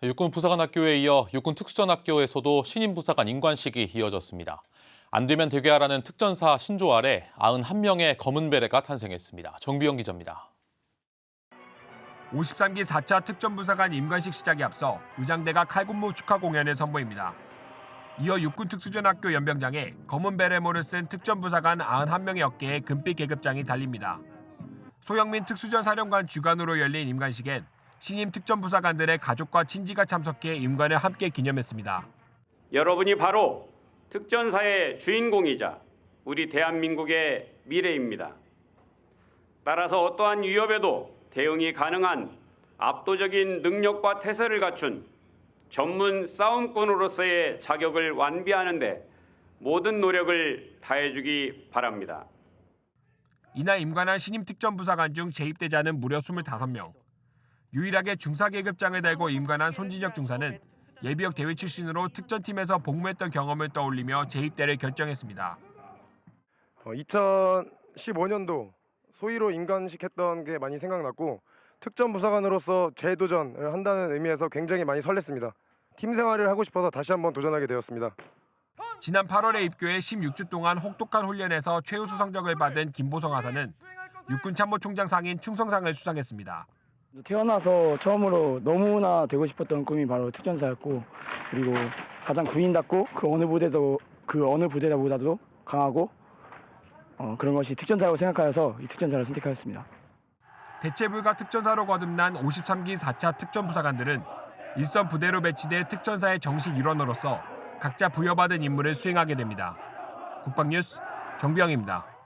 네, 육군 부사관학교에 이어 육군 특수전학교에서도 신임 부사관 임관식이 이어졌습니다. 안 되면 되게 하라는 특전사 신조 아래 91명의 검은 베레가 탄생했습니다. 정비영 기자입니다. 53기 4차 특전부사관 임관식 시작에 앞서 의장대가 칼군무 축하 공연을 선보입니다. 이어 육군 특수전학교 연병장에 검은 베레모를 쓴 특전부사관 91명의 어깨에 금빛 계급장이 달립니다. 소영민 특수전 사령관 주관으로 열린 임관식엔 신임 특전부사관들의 가족과 친지가 참석해 임관을 함께 기념했습니다. 여러분이 바로 특전사의 주인공이자 우리 대한민국의 미래입니다. 따라서 어떠한 위협에도 대응이 가능한 압도적인 능력과 태세를 갖춘 전문 싸움꾼으로서의 자격을 완비하는 데 모든 노력을 다해주기 바랍니다. 이날 임관한 신임 특전부사관 중 재입대자는 무려 25명. 유일하게 중사계급장을 달고 임관한 손진혁 중사는 예비역 대위 출신으로 특전팀에서 복무했던 경험을 떠올리며 재입대를 결정했습니다. 2015년도 소위로 인간식했던 게 많이 생각났고 특전 부사관으로서 재도전을 한다는 의미에서 굉장히 많이 설렜습니다. 팀 생활을 하고 싶어서 다시 한번 도전하게 되었습니다. 지난 8월에 입교해 16주 동안 혹독한 훈련에서 최우수 성적을 받은 김보성 하사는 육군 참모총장 상인 충성상을 수상했습니다. 태어나서 처음으로 너무나 되고 싶었던 꿈이 바로 특전사였고 그리고 가장 구인답고 그 어느 부대도 그 어느 부대보다도 강하고 어, 그런 것이 특전사라고 생각하여서 이 특전사를 선택하였습니다. 대체 불가 특전사로 거듭난 53기 4차 특전부사관들은 일선 부대로 배치돼 특전사의 정식 일원으로서 각자 부여받은 임무를 수행하게 됩니다. 국방뉴스 정비영입니다.